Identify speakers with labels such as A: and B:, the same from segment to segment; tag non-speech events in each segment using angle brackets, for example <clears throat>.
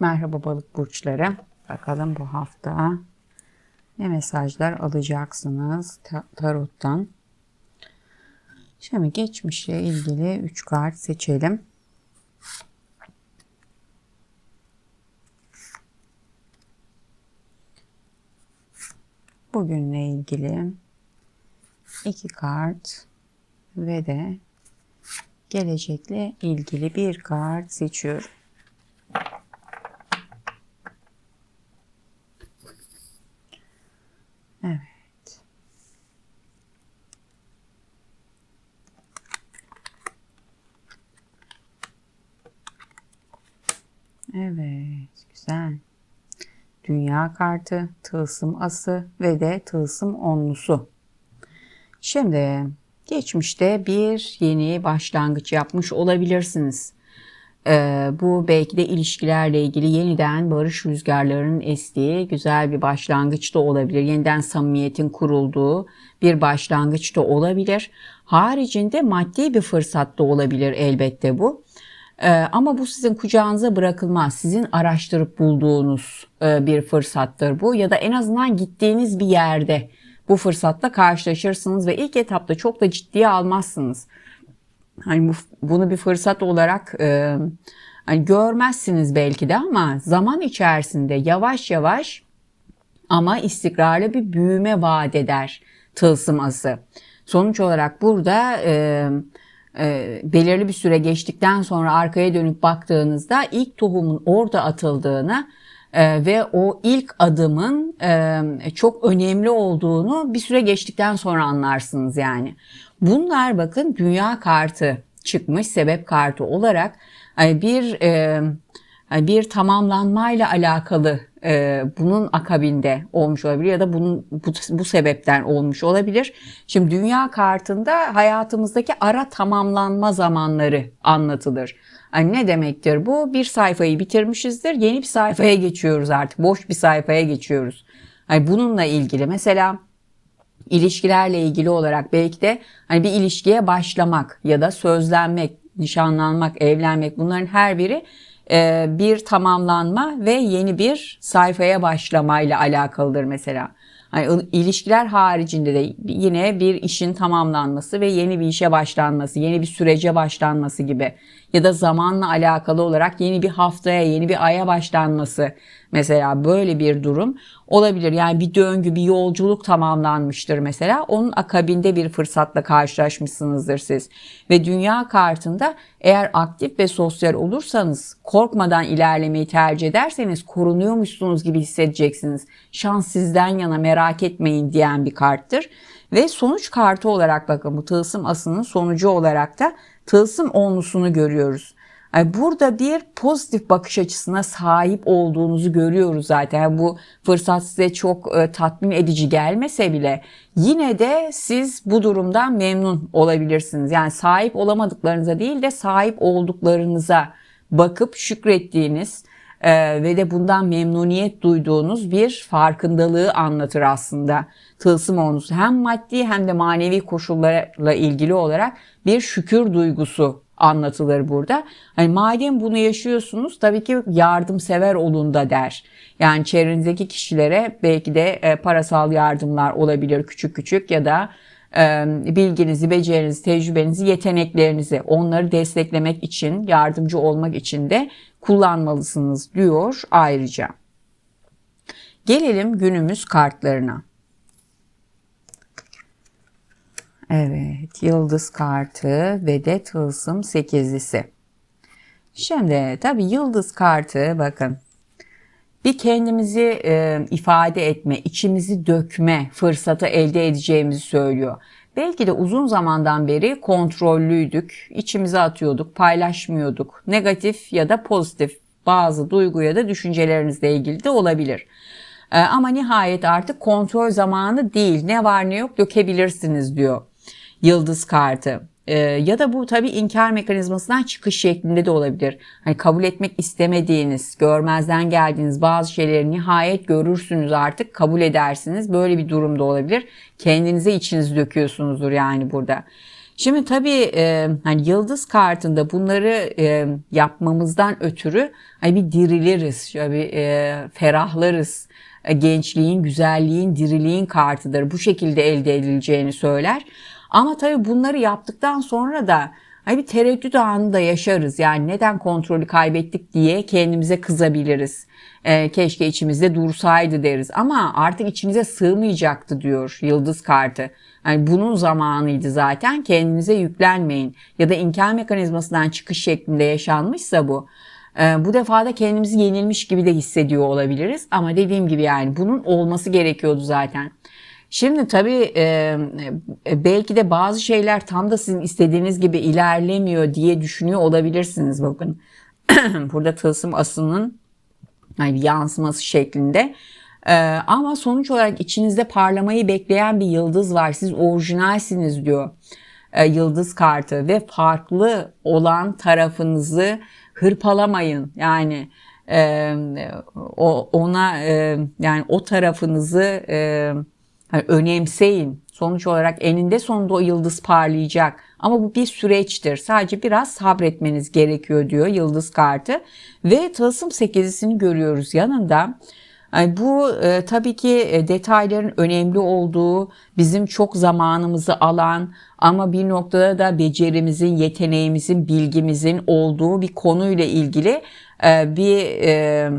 A: Merhaba balık burçları. Bakalım bu hafta ne mesajlar alacaksınız ta- tarottan. Şimdi geçmişle ilgili 3 kart seçelim. Bugünle ilgili iki kart ve de gelecekle ilgili bir kart seçiyorum. Evet. Evet, güzel. Dünya kartı, tılsım ası ve de tılsım onlusu. Şimdi geçmişte bir yeni başlangıç yapmış olabilirsiniz. Ee, bu belki de ilişkilerle ilgili yeniden barış rüzgarlarının estiği güzel bir başlangıç da olabilir. Yeniden samimiyetin kurulduğu bir başlangıç da olabilir. Haricinde maddi bir fırsat da olabilir elbette bu. Ee, ama bu sizin kucağınıza bırakılmaz. Sizin araştırıp bulduğunuz e, bir fırsattır bu. Ya da en azından gittiğiniz bir yerde bu fırsatla karşılaşırsınız ve ilk etapta çok da ciddiye almazsınız. Hani bu, bunu bir fırsat olarak e, hani görmezsiniz belki de ama zaman içerisinde yavaş yavaş ama istikrarlı bir büyüme vaat eder tılsım ası. Sonuç olarak burada e, e, belirli bir süre geçtikten sonra arkaya dönüp baktığınızda ilk tohumun orada atıldığını e, ve o ilk adımın e, çok önemli olduğunu bir süre geçtikten sonra anlarsınız yani. Bunlar bakın dünya kartı çıkmış sebep kartı olarak hani bir e, bir tamamlanmayla alakalı e, bunun akabinde olmuş olabilir ya da bunun bu, bu sebepten olmuş olabilir. Şimdi dünya kartında hayatımızdaki ara tamamlanma zamanları anlatılır. Hani ne demektir bu? Bir sayfayı bitirmişizdir, yeni bir sayfaya geçiyoruz artık. Boş bir sayfaya geçiyoruz. Hani bununla ilgili mesela ilişkilerle ilgili olarak belki de hani bir ilişkiye başlamak ya da sözlenmek, nişanlanmak, evlenmek bunların her biri bir tamamlanma ve yeni bir sayfaya başlamayla alakalıdır mesela. Hani ilişkiler haricinde de yine bir işin tamamlanması ve yeni bir işe başlanması, yeni bir sürece başlanması gibi ya da zamanla alakalı olarak yeni bir haftaya, yeni bir aya başlanması mesela böyle bir durum olabilir. Yani bir döngü, bir yolculuk tamamlanmıştır mesela. Onun akabinde bir fırsatla karşılaşmışsınızdır siz. Ve dünya kartında eğer aktif ve sosyal olursanız, korkmadan ilerlemeyi tercih ederseniz korunuyormuşsunuz gibi hissedeceksiniz. Şans sizden yana merak etmeyin diyen bir karttır. Ve sonuç kartı olarak bakın bu tılsım asının sonucu olarak da tılsım onlusunu görüyoruz. Yani burada bir pozitif bakış açısına sahip olduğunuzu görüyoruz zaten. Yani bu fırsat size çok e, tatmin edici gelmese bile yine de siz bu durumdan memnun olabilirsiniz. Yani sahip olamadıklarınıza değil de sahip olduklarınıza bakıp şükrettiğiniz e, ve de bundan memnuniyet duyduğunuz bir farkındalığı anlatır aslında tılsım onusu. Hem maddi hem de manevi koşullarla ilgili olarak bir şükür duygusu anlatılır burada. Hani madem bunu yaşıyorsunuz tabii ki yardımsever olun da der. Yani çevrenizdeki kişilere belki de e, parasal yardımlar olabilir küçük küçük ya da e, bilginizi, becerinizi, tecrübenizi, yeteneklerinizi onları desteklemek için, yardımcı olmak için de kullanmalısınız diyor ayrıca. Gelelim günümüz kartlarına. Evet, yıldız kartı ve de tılsım sekizlisi. Şimdi tabii yıldız kartı bakın bir kendimizi e, ifade etme, içimizi dökme fırsatı elde edeceğimizi söylüyor. Belki de uzun zamandan beri kontrollüydük, içimize atıyorduk, paylaşmıyorduk. Negatif ya da pozitif bazı duygu ya da düşüncelerinizle ilgili de olabilir. E, ama nihayet artık kontrol zamanı değil. Ne var ne yok dökebilirsiniz diyor yıldız kartı. Ee, ya da bu tabii inkar mekanizmasından çıkış şeklinde de olabilir. Hani kabul etmek istemediğiniz, görmezden geldiğiniz bazı şeyleri nihayet görürsünüz artık, kabul edersiniz. Böyle bir durumda olabilir. Kendinize içinizi döküyorsunuzdur yani burada. Şimdi tabii e, hani yıldız kartında bunları e, yapmamızdan ötürü hani bir diriliriz, şöyle bir e, ferahlarız. Gençliğin, güzelliğin, diriliğin kartıdır. Bu şekilde elde edileceğini söyler. Ama tabii bunları yaptıktan sonra da hani bir tereddüt anında yaşarız. Yani neden kontrolü kaybettik diye kendimize kızabiliriz. E, keşke içimizde dursaydı deriz. Ama artık içinize sığmayacaktı diyor yıldız kartı. Yani bunun zamanıydı zaten kendinize yüklenmeyin. Ya da inkar mekanizmasından çıkış şeklinde yaşanmışsa bu. E, bu defa da kendimizi yenilmiş gibi de hissediyor olabiliriz. Ama dediğim gibi yani bunun olması gerekiyordu zaten. Şimdi tabii e, e, belki de bazı şeyler tam da sizin istediğiniz gibi ilerlemiyor diye düşünüyor olabilirsiniz. Bakın <clears throat> burada tılsım asının yani yansıması şeklinde. E, ama sonuç olarak içinizde parlamayı bekleyen bir yıldız var. Siz orijinalsiniz diyor e, yıldız kartı ve farklı olan tarafınızı hırpalamayın. Yani e, o ona e, yani o tarafınızı e, yani önemseyin. Sonuç olarak eninde sonunda o yıldız parlayacak. Ama bu bir süreçtir. Sadece biraz sabretmeniz gerekiyor diyor yıldız kartı. Ve tılsım sekizisini görüyoruz yanında. Yani bu e, tabii ki e, detayların önemli olduğu, bizim çok zamanımızı alan ama bir noktada da becerimizin, yeteneğimizin, bilgimizin olduğu bir konuyla ilgili e, bir e,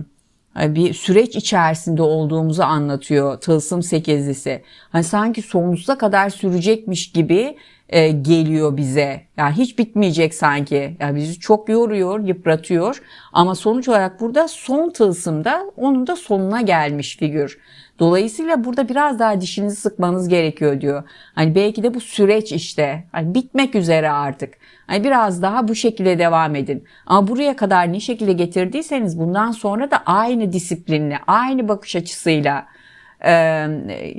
A: bir süreç içerisinde olduğumuzu anlatıyor Tılsım sekizlisi. Hani sanki sonsuza kadar sürecekmiş gibi e, geliyor bize. Yani hiç bitmeyecek sanki. Yani bizi çok yoruyor, yıpratıyor. Ama sonuç olarak burada son tılsımda onun da sonuna gelmiş figür. Dolayısıyla burada biraz daha dişinizi sıkmanız gerekiyor diyor. Hani belki de bu süreç işte hani bitmek üzere artık. Hani biraz daha bu şekilde devam edin. Ama buraya kadar ne şekilde getirdiyseniz bundan sonra da aynı disiplinle, aynı bakış açısıyla e,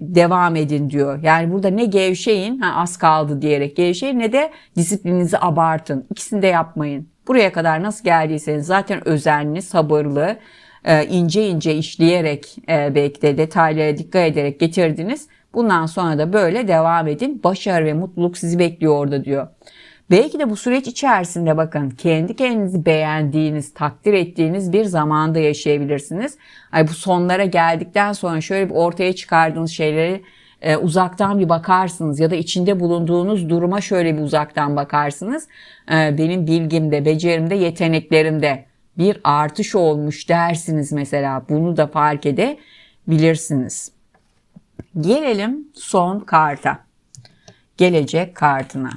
A: devam edin diyor. Yani burada ne gevşeyin, ha, az kaldı diyerek gevşeyin ne de disiplininizi abartın. İkisini de yapmayın. Buraya kadar nasıl geldiyseniz zaten özenli, sabırlı, ince ince işleyerek e, belki de detaylara dikkat ederek getirdiniz. Bundan sonra da böyle devam edin. Başarı ve mutluluk sizi bekliyor orada diyor. Belki de bu süreç içerisinde bakın kendi kendinizi beğendiğiniz, takdir ettiğiniz bir zamanda yaşayabilirsiniz. Ay bu sonlara geldikten sonra şöyle bir ortaya çıkardığınız şeyleri e, uzaktan bir bakarsınız ya da içinde bulunduğunuz duruma şöyle bir uzaktan bakarsınız. E, benim bilgimde, becerimde, yeteneklerimde bir artış olmuş dersiniz mesela. Bunu da fark edebilirsiniz. Gelelim son karta. Gelecek kartına.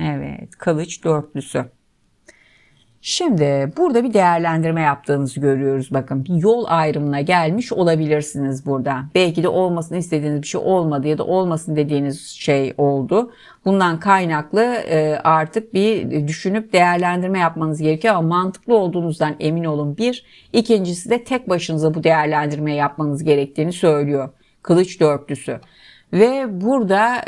A: Evet, kılıç dörtlüsü. Şimdi burada bir değerlendirme yaptığınızı görüyoruz. Bakın bir yol ayrımına gelmiş olabilirsiniz burada. Belki de olmasını istediğiniz bir şey olmadı ya da olmasın dediğiniz şey oldu. Bundan kaynaklı e, artık bir düşünüp değerlendirme yapmanız gerekiyor ama mantıklı olduğunuzdan emin olun bir. İkincisi de tek başınıza bu değerlendirmeyi yapmanız gerektiğini söylüyor. Kılıç dörtlüsü. Ve burada...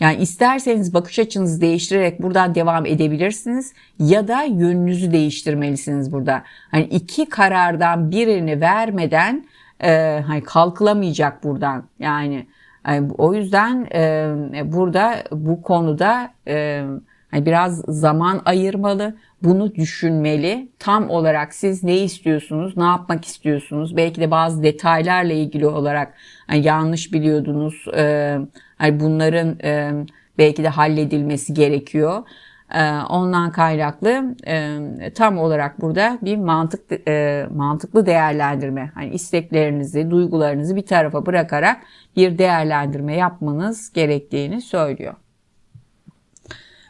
A: E, yani isterseniz bakış açınızı değiştirerek buradan devam edebilirsiniz ya da yönünüzü değiştirmelisiniz burada. Hani iki karardan birini vermeden e, hani kalkılamayacak buradan. Yani, yani o yüzden e, burada bu konuda e, hani biraz zaman ayırmalı, bunu düşünmeli. Tam olarak siz ne istiyorsunuz, ne yapmak istiyorsunuz? Belki de bazı detaylarla ilgili olarak hani yanlış biliyordunuz. E, hani bunların e, belki de halledilmesi gerekiyor. E, ondan kaynaklı e, tam olarak burada bir mantık e, mantıklı değerlendirme, hani isteklerinizi, duygularınızı bir tarafa bırakarak bir değerlendirme yapmanız gerektiğini söylüyor.